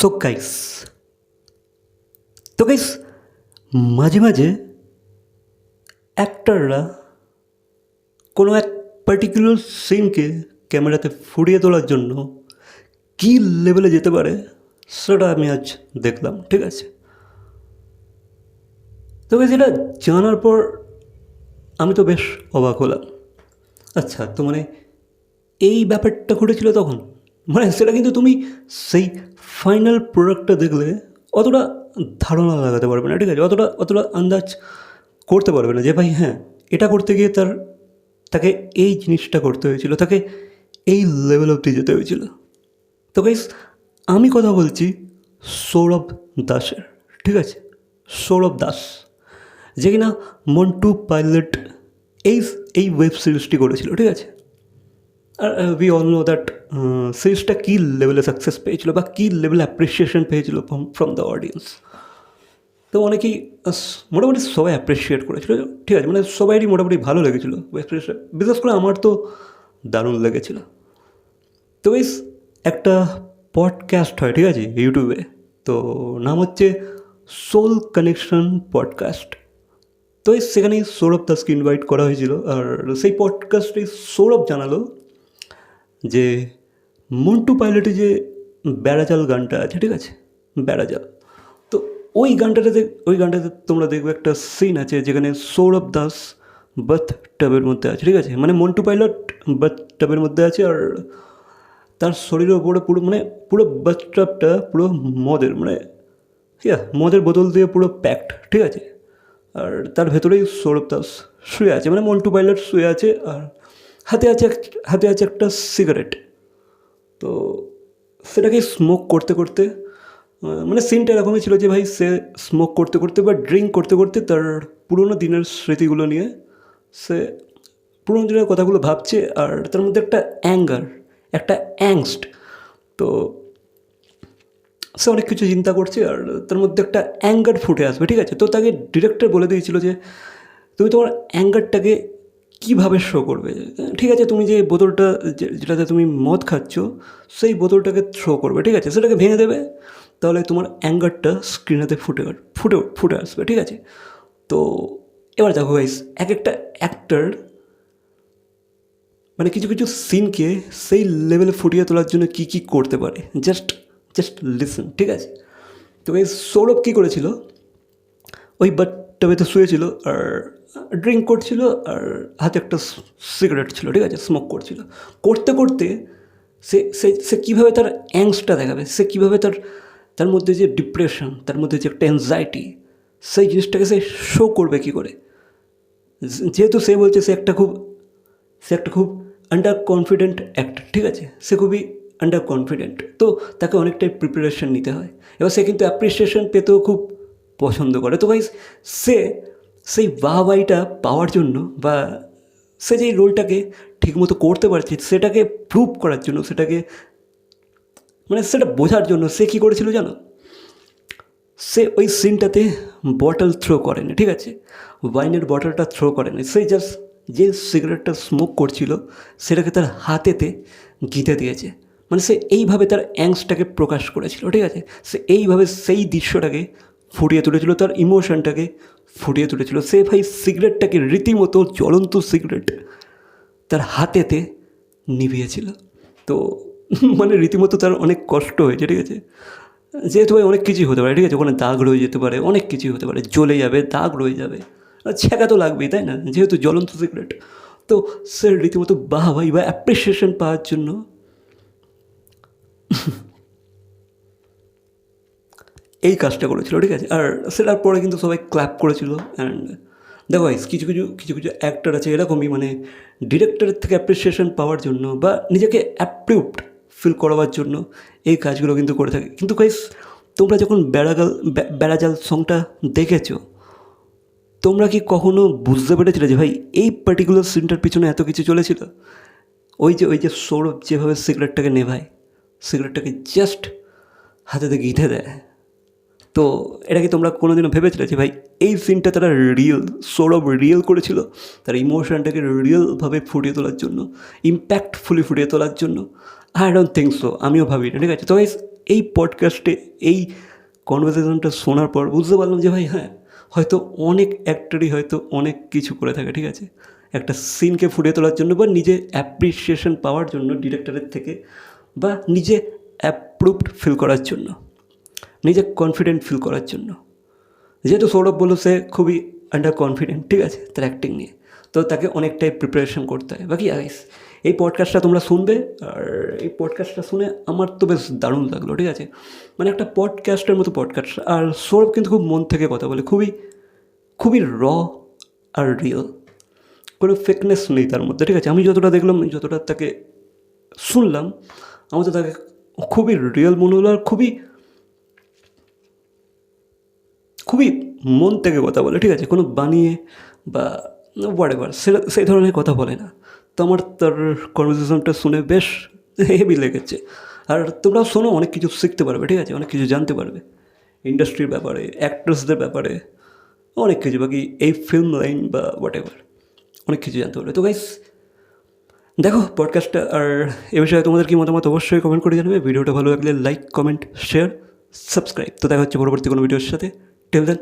So guys তো guys মাঝে মাঝে অ্যাক্টাররা কোনো এক পার্টিকুলার সিনকে ক্যামেরাতে ফুটিয়ে তোলার জন্য কী লেভেলে যেতে পারে সেটা আমি আজ দেখলাম, ঠিক আছে? তো তবে যেটা জানার পর আমি তো বেশ অবাক হলাম। আচ্ছা তো মানে এই ব্যাপারটা ঘটেছিল তখন? মানে সেটা কিন্তু তুমি সেই ফাইনাল প্রোডাক্টটা দেখলে অতটা ধারণা লাগাতে পারবে না, ঠিক আছে? অতটা অতটা আন্দাজ করতে পারবে না যে ভাই হ্যাঁ এটা করতে গিয়ে তার, তাকে এই জিনিসটা করতে হয়েছিল, তাকে এই লেভেল অবধি যেতে হয়েছিল। তো গাইস আমি কথা বলছি সৌরভ দাসের, ঠিক আছে? সৌরভ দাস, যে কিনা মন্টু পাইলট এই এই ওয়েব সিরিজটি করেছিল, ঠিক আছে? আর উই অল নো দ্যাট সিরিজটা কী লেভেলে সাকসেস পেয়েছিল বা কী লেভেলে অ্যাপ্রিসিয়েশন পেয়েছিল ফ্রম ফ্রম দ্য অডিয়েন্স তো অনেকেই মোটামুটি সবাই অ্যাপ্রিসিয়েট করেছিল। ঠিক আছে মানে সবাইরই মোটামুটি ভালো লেগেছিলো। বিশেষ করে আমার তো দারুণ লেগেছিল। তো বেশ একটা পডকাস্ট হয়, ঠিক আছে ইউটিউবে তো নাম হচ্ছে সোল কানেকশন পডকাস্ট তো এই সেখানেই সৌরভ দাসকে ইনভাইট করা হয়েছিল। আর সেই পডকাস্টে সৌরভ জানালো। যে মন্টু পাইলটে যে বেড়াজাল গানটা আছে, ঠিক আছে? বেড়াজাল। তো ওই গানটাতে ওই গানটাতে তোমরা দেখবে একটা সিন আছে যেখানে সৌরভ দাস বাথ টাবের মধ্যে আছে, ঠিক আছে? মানে মন্টু পাইলট বাথ টাবের মধ্যে আছে আর তার শরীরের ওপরে পুরো মানে পুরো বাথ টাবটা পুরো মদের মানে ইয়া, মদের বোতল দিয়ে পুরো প্যাকড ঠিক আছে? আর তার ভেতরেই সৌরভ দাস শুয়ে আছে মানে মন্টু পাইলট শুয়ে আছে আর হাতে আছে হাতে আছে একটা সিগারেট। তো সেটাকে স্মোক করতে করতে মানে সিনটা এরকমই ছিল যে ভাই সে স্মোক করতে করতে বা ড্রিঙ্ক করতে করতে তার পুরোনো দিনের স্মৃতিগুলো নিয়ে সে পুরোনো দিনের কথাগুলো ভাবছে আর তার মধ্যে একটা অ্যাঙ্গার একটা অ্যাংস্ট তো সে অনেক কিছু চিন্তা করছে আর তার মধ্যে একটা অ্যাঙ্গার ফুটে আসবে, ঠিক আছে? তো তাকে ডিরেক্টর বলে দিয়েছিল যে, তুমি তোমার অ্যাঙ্গারটাকে কীভাবে শো করবে? ঠিক আছে, তুমি যে বোতলটা যেটাতে তুমি মদ খাচ্ছ, সেই বোতলটাকে থ্রো করবে, ঠিক আছে? সেটাকে ভেঙে দেবে, তাহলে তোমার অ্যাঙ্গারটা স্ক্রিনেতে ফুটে ফুটে ফুটে আসবে, ঠিক আছে? তো, এবার দেখো গাইস এক একটা অ্যাক্টার মানে কিছু কিছু সিনকে সেই লেভেলে ফুটিয়ে তোলার জন্য কী কী করতে পারে? জাস্ট জাস্ট লিসন ঠিক আছে? তো এই সৌরভ কী করেছিল? ওই বাটটাবেতে শুয়েছিল, আর ড্রিঙ্ক করছিল আর হাতে একটা সিগারেট ছিল, ঠিক আছে স্মোক করছিল। করতে করতে সে সে সে কীভাবে তার অ্যাংসটা দেখাবে, সে কীভাবে তার তার মধ্যে যে ডিপ্রেশন তার মধ্যে যে একটা অ্যাংজাইটি সেই জিনিসটাকে সে শো করবে কী করে? যেহেতু সে বলছে সে একটা খুব, সে একটা খুব আন্ডার কনফিডেন্ট অ্যাক্টর ঠিক আছে? সে খুবই আন্ডার কনফিডেন্ট তো তাকে অনেকটাই প্রিপারেশন নিতে হয়। এবার সে কিন্তু অ্যাপ্রিসিয়েশন পেতেও খুব পছন্দ করে। তো ভাই সে সেই বাহবাইটা পাওয়ার জন্য বা সে যেই রোলটাকে ঠিকমতো করতে পারছে, সেটাকে প্রুভ করার জন্য, সেটাকে মানে সেটা বোঝার জন্য সে কী করেছিল জানো? সে ওই সিনটাতে বটল থ্রো করেনি, ঠিক আছে? ওয়াইনের বটলটা থ্রো করেনি। সে জাস্ট যে সিগারেটটা স্মোক করছিল, সেটাকে তার হাতেতে গিতে দিয়েছে। মানে সে এইভাবে তার অ্যাংসটাকে প্রকাশ করেছিল, ঠিক আছে? সে এইভাবে সেই দৃশ্যটাকে ফুটিয়ে তুলেছিল, তার ইমোশনটাকে ফুটিয়ে তুলেছিল। সে ভাই সিগারেটটাকে রীতিমতো জ্বলন্ত সিগারেট তার হাতেতে নিভিয়েছিল। তো মানে রীতিমতো তার অনেক কষ্ট হয়েছে, ঠিক আছে? যেহেতু ভাই অনেক কিছুই হতে পারে, ঠিক আছে? ওখানে দাগ রয়ে যেতে পারে, অনেক কিছুই হতে পারে, জ্বলে যাবে, দাগ রয়ে যাবে। ছ্যাঁকা তো লাগবেই, তাই না? যেহেতু জ্বলন্ত সিগারেট। তো সে রীতিমতো বাহ ভাই বা অ্যাপ্রিসিয়েশন পাওয়ার জন্য এই কাজটা করেছিল, ঠিক আছে? আর সেটার পরে কিন্তু সবাই ক্ল্যাপ করেছিল অ্যান্ড দেখো কিছু কিছু কিছু কিছু অ্যাক্টার আছে এরকমই মানে ডিরেক্টরের থেকে অ্যাপ্রিসিয়েশন পাওয়ার জন্য বা নিজেকে অ্যাপ্রুভড ফিল করাবার জন্য এই কাজগুলো কিন্তু করে থাকে। কিন্তু গাইস তোমরা যখন বেড়াগাল বেড়াজাল সংটা দেখেছ, তোমরা কি কখনো বুঝতে পেরেছিলে যে ভাই, এই পার্টিকুলার সিনটার পিছনে এত কিছু চলেছিল? ওই যে ওই যে সৌরভ যেভাবে সিগারেটটাকে নেভায় সিগারেটটাকে জাস্ট হাতেতে গিঁথে দেয়। তো এটা কি তোমরা কোনোদিনও ভেবেছিলে যে ভাই এই সিনটা তারা রিয়েল সৌরভ রিয়েল করেছিল? তার ইমোশনটাকে রিয়েলভাবে ফুটিয়ে তোলার জন্য ইম্প্যাক্টফুলি ফুটিয়ে তোলার জন্য? আই ডোন্ট থিঙ্ক সো আমিও ভাবি না ঠিক আছে? তো এই পডকাস্টে এই কনভারসেশনটা শোনার পর বুঝতে পারলাম যে ভাই হ্যাঁ হয়তো অনেক অ্যাক্টরই হয়তো অনেক কিছু করে থাকে, ঠিক আছে? একটা সিনকে ফুটিয়ে তোলার জন্য বা নিজে অ্যাপ্রিসিয়েশন পাওয়ার জন্য ডিরেক্টরের থেকে বা নিজে অ্যাপ্রুভড ফিল করার জন্য। নিজে কনফিডেন্ট ফিল করার জন্য। যেহেতু সৌরভ বলল সে খুবই আন্ডার কনফিডেন্ট ঠিক আছে, তার অ্যাক্টিং নিয়ে। তো তাকে অনেকটাই প্রিপারেশন করতে হয়। বাকি আইস এই পডকাস্টটা তোমরা শুনবে, আর এই পডকাস্টটা শুনে আমার তো বেশ দারুণ লাগল, ঠিক আছে? মানে একটা পডকাস্টের মতো পডকাস্ট আর সৌরভ কিন্তু খুব মন থেকে কথা বলে, খুবই খুবই র আর রিয়েল কোনো ফেকনেস নেই তার মধ্যে, ঠিক আছে? আমি যতটা দেখলাম যতটা তাকে শুনলাম, আমার তো তাকে খুবই রিয়েল মনে হলো, আর খুবই খুবই মন থেকে কথা বলে, ঠিক আছে? কোনো বানিয়ে বা হোয়াট এভার সে সেই ধরনের কথা বলে না। তো আমার তার কনভারসেশনটা শুনে বেশ হেভি লেগেছে। আর তোমরাও শোনো, অনেক কিছু শিখতে পারবে, ঠিক আছে? অনেক কিছু জানতে পারবে। ইন্ডাস্ট্রির ব্যাপারে অ্যাক্ট্রেসদের ব্যাপারে, অনেক কিছু, বাকি এই ফিল্ম লাইন বা হোয়াট এভার অনেক কিছু জানতে পারবে। তো গাইস দেখো পডকাস্টটা আর এ বিষয়ে তোমাদের কি মতামত অবশ্যই কমেন্ট করে জানাবে। ভিডিওটা ভালো লাগলে লাইক কমেন্ট শেয়ার সাবস্ক্রাইব তো দেখা হচ্ছে পরবর্তী কোনো ভিডিওর সাথে। টেল দেন